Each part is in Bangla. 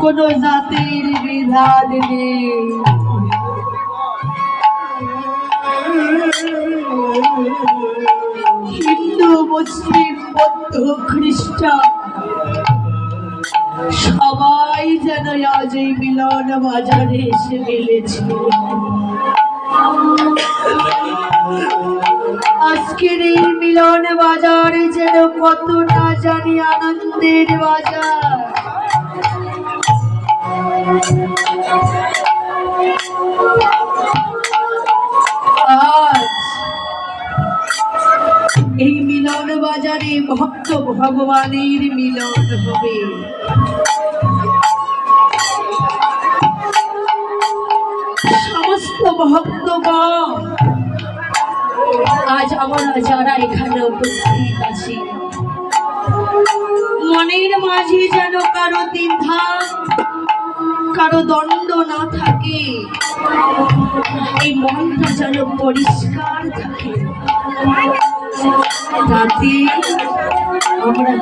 কোনো জাতির বিধান নেই। হিন্দু, মুসলিম, বৌদ্ধ, খ্রিস্টান, সবাই যেন আজ এই মিলন বাজারে এসে মিলেছে আজকের এই মিলন বাজার যেন কত না জানি আনন্দের বাজার। আজ এই মিলন বাজারে ভক্ত ভগবানের মিলন হবে। সমস্ত ভক্তগণ, আজ আমরা যারা এখানে উপস্থিত আছি, মনের মাঝে যেন কারও দ্বিধা কারও দণ্ড না থাকে। এই মনটা যেন পরিষ্কার থাকে। তাতে আমরা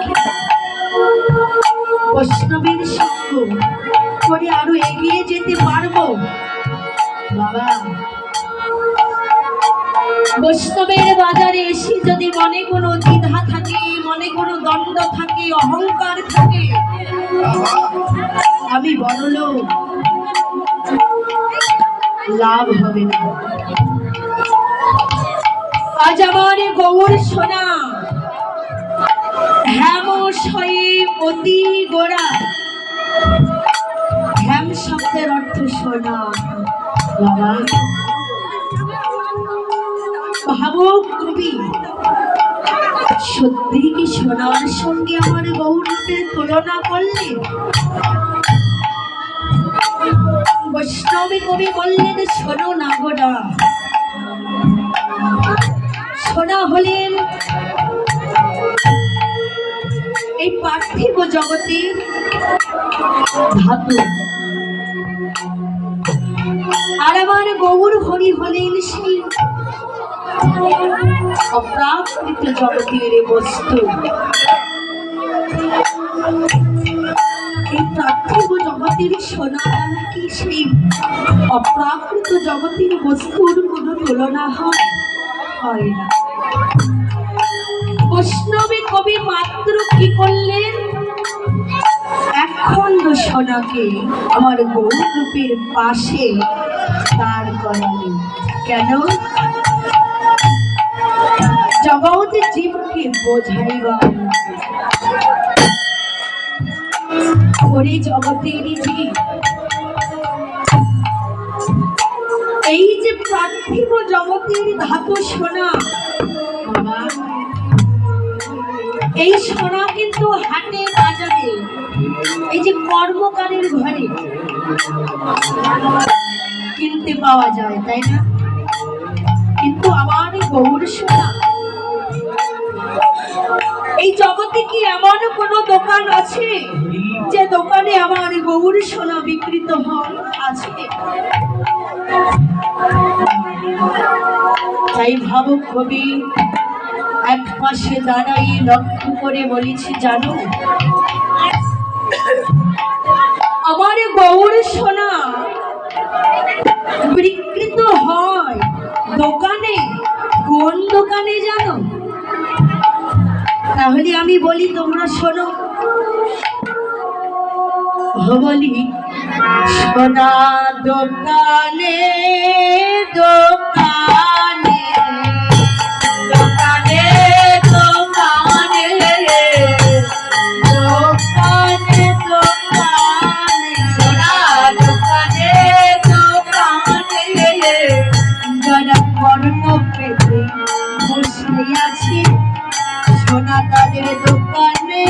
বৈষ্ণবের সঙ্গ করে আরও এগিয়ে যেতে পারব? বাবা। বৈষ্ণবের বাজারে এসে যদি মনে কোনো দ্বিধা থাকে, মনে কোনো দণ্ড থাকে, অহংকার থাকে আমি বড় লাভ হবে না। আজ আমার গৌর সোনা। হ্যাম শয়ে অতি গোড়া। হ্যাম শব্দের অর্থ সোনা। বাবা। ভাবুক কবি, সত্যি কি সোনার সঙ্গে আমার গৌরবের তুলনা করলে? বৈষ্ণবী কবি বললেন, শোনো না গোটা। সোনা হলেন, এই পার্থিব জগতে ধাতু। আর আমার গৌর হরি হলেন সেই অপ্রাকৃত জগতের বস্তু। এই জগতের জগতের বস্তুর কোনো তুলনা হয় হয় না বৈষ্ণবী কবি মাত্র কি করলেন একখণ্ড সোনাকে আমার গৌরূপের পাশে দাঁড় করালেন কেন জগৎ জীবকে বোঝাইবার ওরে জগতের জীব এই যে পার্থিব জগতের ধাতু সোনা বাবা, এই সোনা কিন্তু হাটে বাজারে এই যে কর্মকারের ঘরে কিনতে পাওয়া যায় তাই না? কিন্তু আমার গৌর সোনা। এই জগতে কি এমন কোনো দোকান আছে? যে দোকানে আমার গৌর সোনা বিকৃত হয় আছে তাই ভাবুক কবি, এক পাশে দাঁড়াই লক্ষ্য করে বলেছি, জানো, আমার গৌর সোনা বিকৃত হয় দোকানে, কোন দোকানে জানো? তাহলে আমি বলি, তোমরা শোনো বলি সোনা দোকানে দোকানে দোকানে দোকানে দোকানে দোকানে, সোনা দোকানে দোকানে যারা কর্ম পেতে বসে আছে। সোনা তাদের দোকানে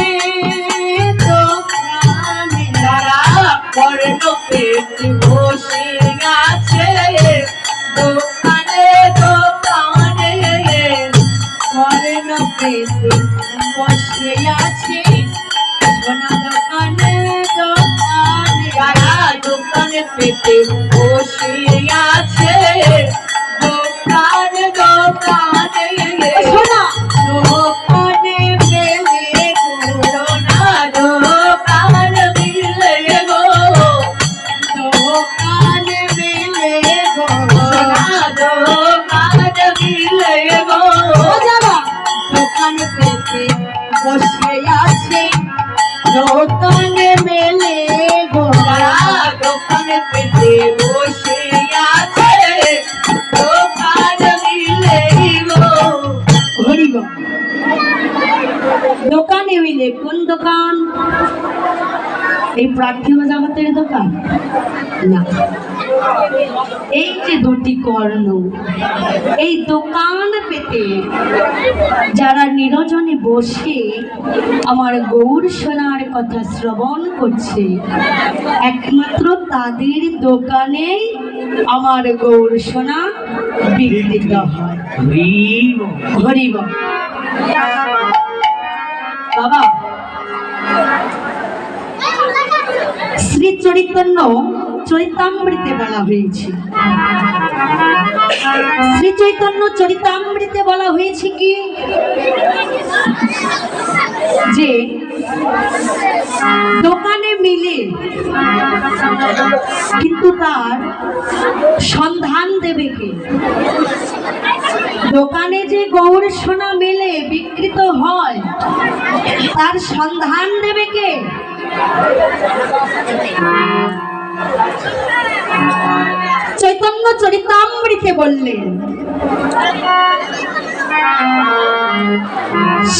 কর্ম পেতে বসে কাছে আসে দোকানে মেলে গোড়া দোকানে পেতে বসে আছে। দোকান মিলে দোকানে মিলে কোন দোকান? এই পার্থিব জগতের দোকান? না। এই যে দুটি কর্ণ এই দোকান পেতে যারা নিরজনে বসে আমার গৌর সোনার কথা শ্রবণ করছে একমাত্র তাদের দোকানেই আমার গৌর সোনা বিকৃত হয়। হরিব। বাবা শ্রী চৈতন্য চরিতামৃতে বলা হয়েছে। শ্রী চৈতন্য চরিতামৃতে বলা হয়েছে কি? যে দোকানে মিলে কিন্তু তার সন্ধান দেবে কে? দোকানে যে গৌর সোনা মেলে বিকৃত হয়, তার সন্ধান দেবে কে? চৈতন্য চরিতামৃতে বললেন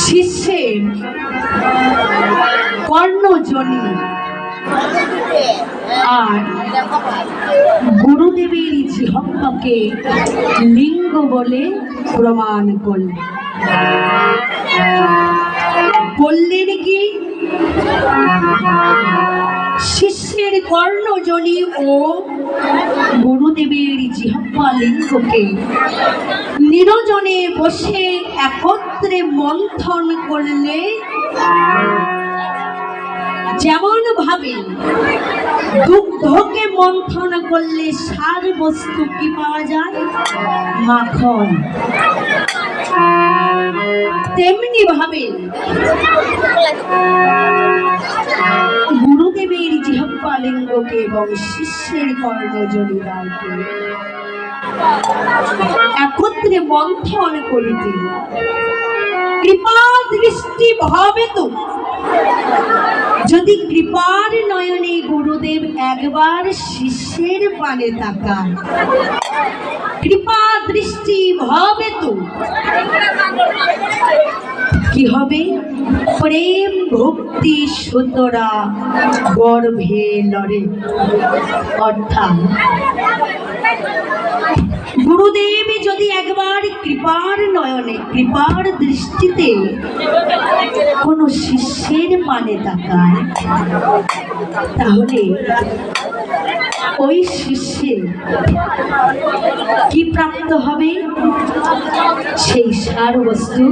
শিষ্যের কর্ণজনী আর গুরুদেবের জিহ্বাকে লিঙ্গ বলে প্রমাণ করলেন বললেন কি? শিষ্যের কর্ণজনী ও গুরুদেবের জিহ্বা লিঙ্গকে নিরজনে বসে একত্রে মন্থন করলে যেমন ভাবে দুগ্ধকে মন্থন করলে সার বস্তু কি পাওয়া যায়? মাখন। তেমনি ভাবে গুরুদেবের জিহ্বা লিঙ্গকে এবং শিষ্যের কর্ণজনীরাকে একত্রে মন্থন করিতে কৃপা দৃষ্টি তো। যদি কৃপার নয়নে গুরুদেব একবার শিষ্যের পানে তাকান, কৃপা দৃষ্টি ভাবে তো। কি হবে? প্রেম ভক্তি সুতরা গর্ভে লড়ে। অর্থাৎ গুরুদেব যদি একবার কৃপার নয়নে, কৃপার দৃষ্টিতে কোনো শিষ্যের পানে তাকায়, তাহলে ওই শিষ্যের কি প্রাপ্ত হবে? সেই সার বস্তু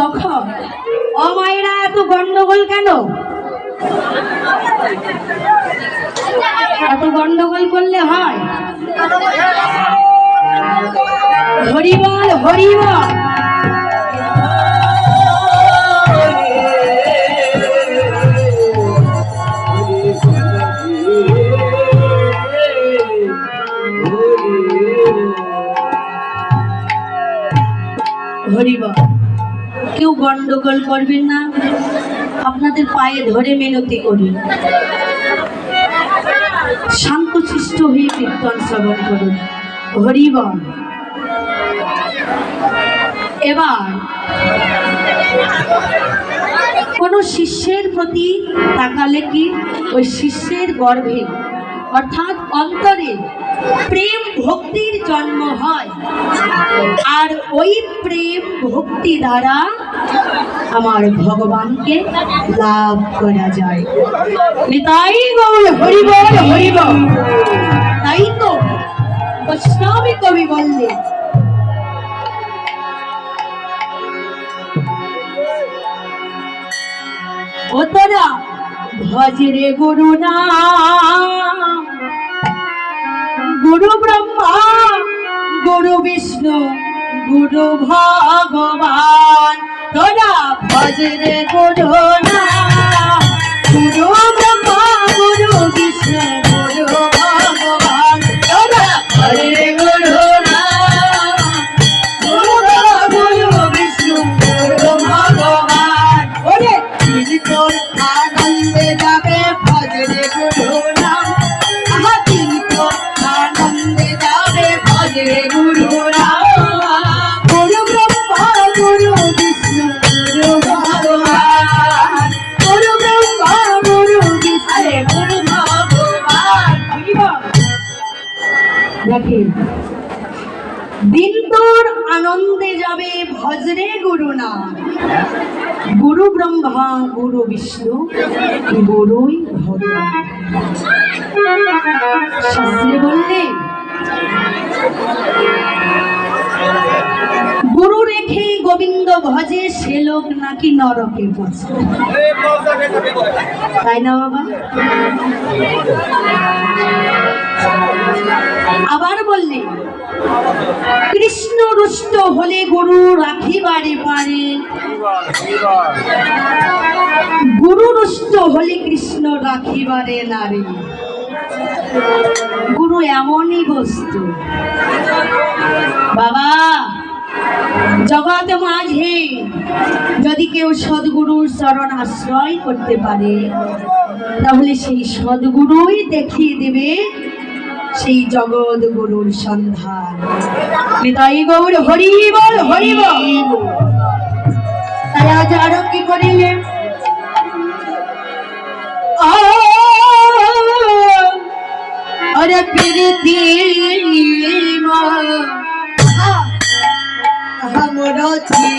তখন অমায়েরা এত গন্ডগোল কেন? এত গন্ডগোল করলে হয়? হরিবল হরিবল হরিবল কেউ গন্ডগোল করবেন না? আপনাদের পায়ে ধরে মেনতি করি। শান্তশিষ্ট হয়ে কীর্তন শ্রবণ করুন। হরিবল এবার, কোন শিষ্যের প্রতি তাকালে কি ওই শিষ্যের গর্ভে অর্থাৎ অন্তরে প্রেম ভক্তির জন্ম হয়। আর ওই প্রেম ভক্তি দ্বারা আমার ভগবানকে লাভ করা যায়। তাই গৌর হরিবল তাই তো বৈষ্ণবী কবি বললেন ও তোরা ভজরে গুরু না গুরু ব্রহ্মা গুরু বিষ্ণু গুরু ভগবান। তোরা ভজরে গুরু না গুরু দিন তোর আনন্দে যাবে ভজরে গুরু না গুরু ব্রহ্মা গুরু বিষ্ণু গুরুই ভগবান। বললেন গুরু রেখে গোবিন্দ ভজে সে লোক নাকি নরকে বসে তাই না বাবা? আবার বললে, কৃষ্ণ রুষ্ট হলে গরু রাখিবারে পারে। গুরু রুষ্ট হলে কৃষ্ণ রাখিবারে নারে গুরু এমনই বস্তু। বাবা, জগৎ মাঝে যদি কেউ সদ্গুরুর চরণ আশ্রয় করতে পারে, তাহলে সেই সদ্গুরুই দেখিয়ে দেবে সেই জগৎ গুরুর সন্ধান। নিতাই গৌর, হরি হরি তাই আজ আরও কি করিলে ওরে প্রীতি আমরা ছি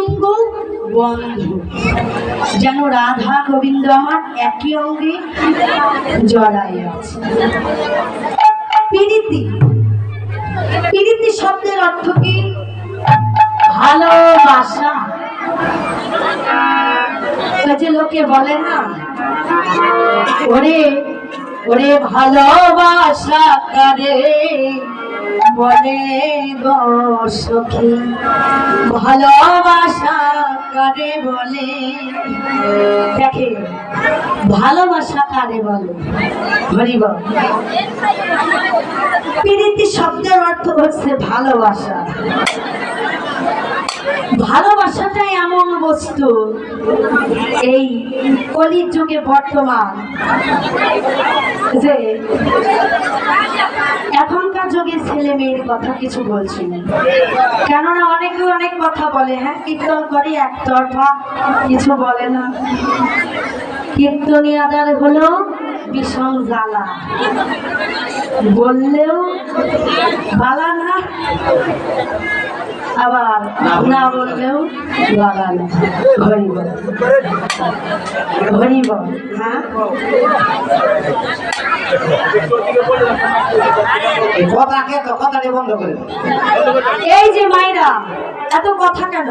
অঙ্গ বন্ধু। যেন রাধা গোবিন্দ আমার একই অঙ্গে জড়াই আছে। প্রীতি। শব্দের অর্থ কি? ভালোবাসা। যে লোকে বলে না, ওরে ওরে ভালোবাসা করে বলে, বসি ভালোবাসা কারে বলে? দেখে, ভালোবাসা কারে বলে? হরিব প্রীতি শব্দের অর্থ হচ্ছে ভালোবাসা। ভালোবাসাটা এমন বস্তু। এই কলির যুগে বর্তমান। যে এখনকার যুগে ছেলে মেয়ের কথা কিছু বলছি না। কেননা অনেকে অনেক কথা বলে হ্যাঁ কীর্তন করে, একতরফা কিছু বলে না। কীর্তনিয়াদার হলো ভীষণ জ্বালা। বললেও বালা না, আবার না বললেও বালা না। হরি বল হ্যাঁ? এই যে মাইরা, এত কথা কেন?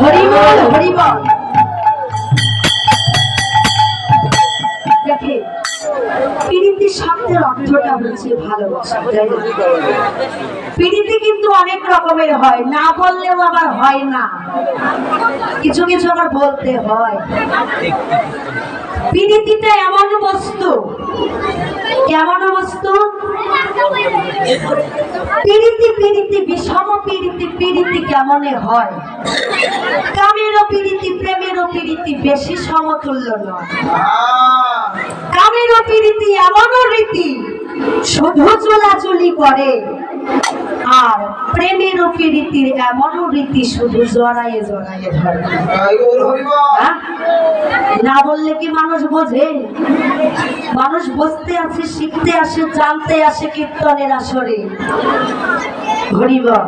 হরি বল হরি বল দেখে, প্রীতি শব্দের অর্থটা না? কিন্তু অনেক রকমের হয়, না বললেও আবার হয় না। কিছু কিছু আবার বলতে হয়। প্রীতিটা এমন বস্তু কেমন বস্তু প্রীতি পিড়িতি, বিষম পিড়িতি পিড়িতি কেমনে হয়? কামেরও পিড়িতি প্রেমেরও পিড়িতি বেশি সমতুল্য নয়। কামেরও পিড়িতি এমনও রীতি, শুধু চলাচলি করে। আর প্রেমেরও রীতির এমনও রীতি শুধু জড়াইয়ে জড়াইয়ে ধরে। হ্যাঁ? না বললে কি মানুষ বোঝে মানুষ বসতে আসে শিখতে আসে জানতে আসে কীর্তনের আসরে হরিবল